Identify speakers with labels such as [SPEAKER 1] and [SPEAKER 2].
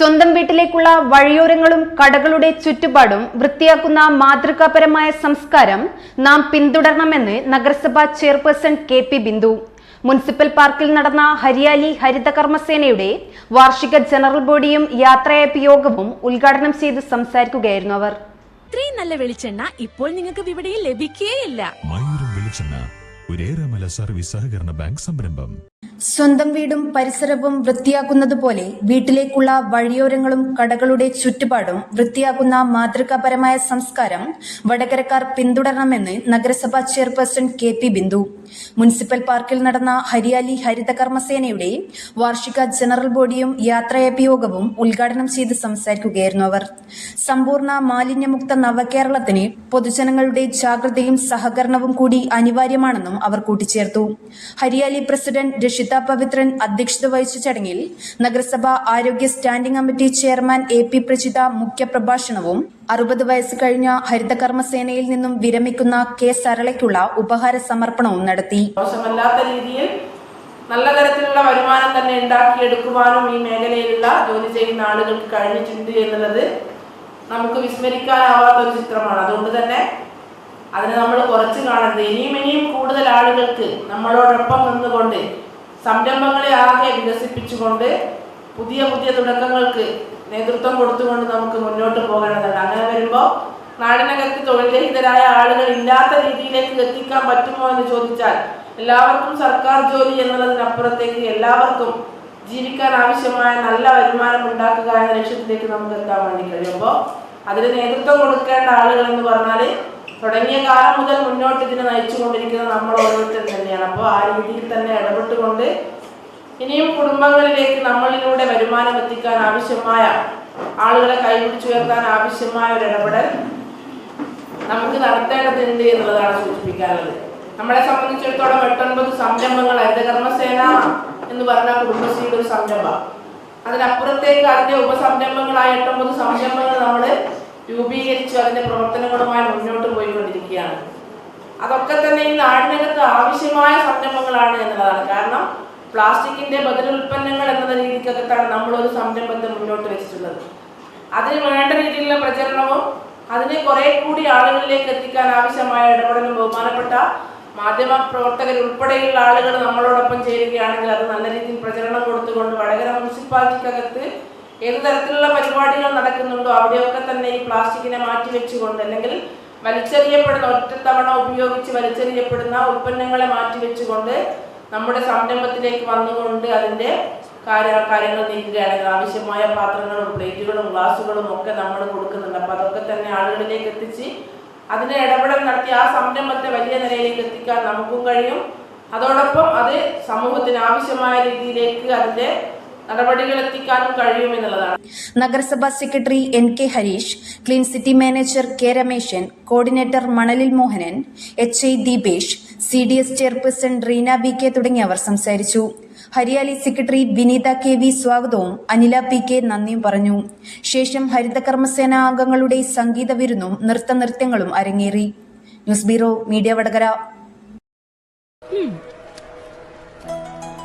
[SPEAKER 1] സ്വന്തം വീട്ടിലേക്കുള്ള വഴിയോരങ്ങളും കടകളുടെ ചുറ്റുപാടും വൃത്തിയാക്കുന്ന മാതൃകാപരമായ സംസ്കാരം നാം പിന്തുടരണമെന്ന് നഗരസഭാ chairperson K P Bindu. Municipal പാർക്കിൽ നടന്ന ഹരിയാലി ഹരിതകർമ്മസേനയുടെ വാർഷിക ജനറൽ ബോഡിയും യാത്രയപ്പ് യോഗവും ഉദ്ഘാടനം ചെയ്ത് സംസാരിക്കുകയായിരുന്നു അവർ.
[SPEAKER 2] ഇത്രയും നല്ല വെളിച്ചെണ്ണ ഇപ്പോൾ നിങ്ങൾക്ക് വിപണിയിൽ ലഭിക്കുകയില്ല
[SPEAKER 3] മയൂരം വെളിച്ചെണ്ണ ഒരേറെമല സർവീസ് സഹകരണ ബാങ്ക് സംരംഭം.
[SPEAKER 1] സ്വന്തം വീടും പരിസരവും വൃത്തിയാക്കുന്നതുപോലെ വീട്ടിലേക്കുള്ള വഴിയോരങ്ങളും കടകളുടെ ചുറ്റുപാടും വൃത്തിയാക്കുന്ന മാതൃകാപരമായ സംസ്കാരം വടകരക്കാർ പിന്തുടരണമെന്ന് നഗരസഭാ chairperson K P Bindu. Municipal പാർക്കിൽ നടന്ന ഹരിയാലി ഹരിതകർമ്മസേനയുടെ വാർഷിക ജനറൽ ബോഡിയും യാത്രയപ്പ് യോഗവും ഉദ്ഘാടനം ചെയ്ത് സംസാരിക്കുകയായിരുന്നു അവർ. സമ്പൂർണ മാലിന്യമുക്ത നവകേരളത്തിന് പൊതുജനങ്ങളുടെ ജാഗ്രതയും സഹകരണവും കൂടി അനിവാര്യമാണെന്നും അവർ കൂട്ടിച്ചേർത്തു. ഹരിയാലി പ്രസിഡന്റ് രഷിത പവിത്രൻ അധ്യക്ഷത വഹിച്ച ചടങ്ങിൽ നഗരസഭ ആരോഗ്യ standing committee chairman A P Prajitha മുഖ്യപ്രഭാഷണവും അറുപത് വയസ്സ് കഴിഞ്ഞ ഹരിതകർമ്മസേനയിൽ നിന്നും വിരമിക്കുന്ന കെ സരളയ്ക്കുള്ള ഉപഹാര സമർപ്പണവും നടത്തി.
[SPEAKER 4] മോശമല്ലാത്ത രീതിയിൽ നല്ല തരത്തിലുള്ള വരുമാനം തന്നെ ഉണ്ടാക്കിയെടുക്കുവാനും ഈ മേഖലയിലുള്ള ജോലി ചെയ്യുന്ന ആളുകൾക്ക് കഴിഞ്ഞിട്ടുണ്ട് എന്നുള്ളത് നമുക്ക് വിസ്മരിക്കാനാവാത്ത ഒരു ചിത്രമാണ്. അതുകൊണ്ട് തന്നെ അതിനെ നമ്മൾ കുറച്ച് കാണരുത്. ഇനിയും ഇനിയും കൂടുതൽ ആളുകൾക്ക് നമ്മളോടൊപ്പം നിന്നുകൊണ്ട് സംരംഭങ്ങളെ ആകെ വികസിപ്പിച്ചുകൊണ്ട് പുതിയ പുതിയ തുടക്കങ്ങൾക്ക് നേതൃത്വം കൊടുത്തുകൊണ്ട് നമുക്ക് മുന്നോട്ട് പോകേണ്ടതാണ് അങ്ങനെ വരുമ്പോൾ നാടിനകത്ത് തൊഴിൽരഹിതരായ ആളുകൾ ഇല്ലാത്ത രീതിയിലേക്ക് എത്തിക്കാൻ പറ്റുമോ എന്ന് ചോദിച്ചാൽ എല്ലാവർക്കും സർക്കാർ ജോലി എന്നുള്ളതിനപ്പുറത്തേക്ക് എല്ലാവർക്കും ജീവിക്കാൻ ആവശ്യമായ നല്ല വരുമാനം ഉണ്ടാക്കുക എന്ന ലക്ഷ്യത്തിലേക്ക് നമുക്ക് എത്താൻ വേണ്ടി കഴിയുമ്പോൾ അതിന് നേതൃത്വം കൊടുക്കേണ്ട ആളുകൾ എന്ന് പറഞ്ഞാൽ തുടങ്ങിയ കാലം മുതൽ മുന്നോട്ട് ഇതിനെ നയിച്ചുകൊണ്ടിരിക്കുന്ന നമ്മൾ ഓരോരുത്തരും തന്നെയാണ്. അപ്പോൾ ആ രീതിയിൽ തന്നെ ഇടപെട്ടുകൊണ്ട് ഇനിയും കുടുംബങ്ങളിലേക്ക് നമ്മളിലൂടെ വരുമാനം എത്തിക്കാൻ ആവശ്യമായ ആളുകളെ കൈപിടിച്ചുയർത്താൻ ആവശ്യമായ ഒരു ഇടപെടൽ നമുക്ക് നടത്തേണ്ടതുണ്ട് എന്നുള്ളതാണ് സൂചിപ്പിക്കാനുള്ളത്. നമ്മളെ സംബന്ധിച്ചിടത്തോളം എട്ടൊൻപത് സംരംഭങ്ങൾ ഹരിതകർമ്മസേന എന്ന് പറഞ്ഞ കുടുംബശ്രീയുടെ ഒരു സംരംഭം. അതിനപ്പുറത്തേക്ക് അതിന്റെ ഉപസംരംഭങ്ങളായ എട്ടൊമ്പത് സംരംഭങ്ങൾ നമ്മൾ രൂപീകരിച്ചു അതിന്റെ പ്രവർത്തനങ്ങളുമായി മുന്നോട്ട് പോയിക്കൊണ്ടിരിക്കുകയാണ്. അതൊക്കെ തന്നെ ഈ നാടിനകത്ത് ആവശ്യമായ സംരംഭങ്ങളാണ് എന്നുള്ളതാണ്. കാരണം പ്ലാസ്റ്റിക്കിന്റെ ബദലുൽപ്പന്നങ്ങൾ എന്ന രീതിക്കകത്താണ് ഒരു സംരംഭത്തെ മുന്നോട്ട് വെച്ചിട്ടുള്ളത്. അതിന് വേണ്ട രീതിയിലുള്ള പ്രചരണവും അതിനെ കുറെ കൂടി ആളുകളിലേക്ക് എത്തിക്കാൻ ആവശ്യമായ ഇടപെടലും ബഹുമാനപ്പെട്ട മാധ്യമ പ്രവർത്തകർ ഉൾപ്പെടെയുള്ള ആളുകൾ നമ്മളോടൊപ്പം ചേരുകയാണെങ്കിൽ അത് നല്ല രീതിയിൽ പ്രചരണം കൊടുത്തുകൊണ്ട് വടകര മുനിസിപ്പാലിറ്റിക്കകത്ത് ഏത് തരത്തിലുള്ള പരിപാടികൾ നടക്കുന്നുണ്ടോ അവിടെയൊക്കെ തന്നെ ഈ പ്ലാസ്റ്റിക്കിനെ മാറ്റി വെച്ചുകൊണ്ട് അല്ലെങ്കിൽ വലിച്ചെറിയപ്പെടുന്ന ഒറ്റത്തവണ ഉപയോഗിച്ച് വലിച്ചെറിയപ്പെടുന്ന ഉൽപ്പന്നങ്ങളെ മാറ്റി വെച്ചുകൊണ്ട് നമ്മുടെ സംരംഭത്തിലേക്ക് വന്നുകൊണ്ട് അതിന്റെ കാര്യ കാര്യങ്ങൾ നീക്കുകയാണെങ്കിൽ ആവശ്യമായ പാത്രങ്ങളും പ്ലേറ്റുകളും ഗ്ലാസുകളും ഒക്കെ നമ്മൾ കൊടുക്കുന്നുണ്ട്. അപ്പോൾ അതൊക്കെ തന്നെ ആളുകളിലേക്ക് എത്തിച്ച് അതിനെ ഇടപെടൽ നടത്തി ആ സംരംഭത്തെ വലിയ നിലയിലേക്ക് എത്തിക്കാൻ നമുക്കും കഴിയും. അതോടൊപ്പം അത് സമൂഹത്തിന് ആവശ്യമായ രീതിയിലേക്ക് അതിന്റെ നടപടികൾ എത്തിക്കാനും കഴിയുമെന്നുള്ളതാണ്
[SPEAKER 1] നഗരസഭാ secretary N K Harish clean city manager K Rameshan coordinator മണലിൽ Mohanan H I Deepesh C D S chairperson Reena B K തുടങ്ങിയവർ സംസാരിച്ചു. Hariyali secretary Vineetha K V സ്വാഗതവും അനില പി കെ നന്ദിയും പറഞ്ഞു. ശേഷം ഹരിതകർമ്മസേന അംഗങ്ങളുടെ സംഗീത വിരുന്നും നൃത്തനൃത്യങ്ങളും അരങ്ങേറി. News bureau media Vadakara.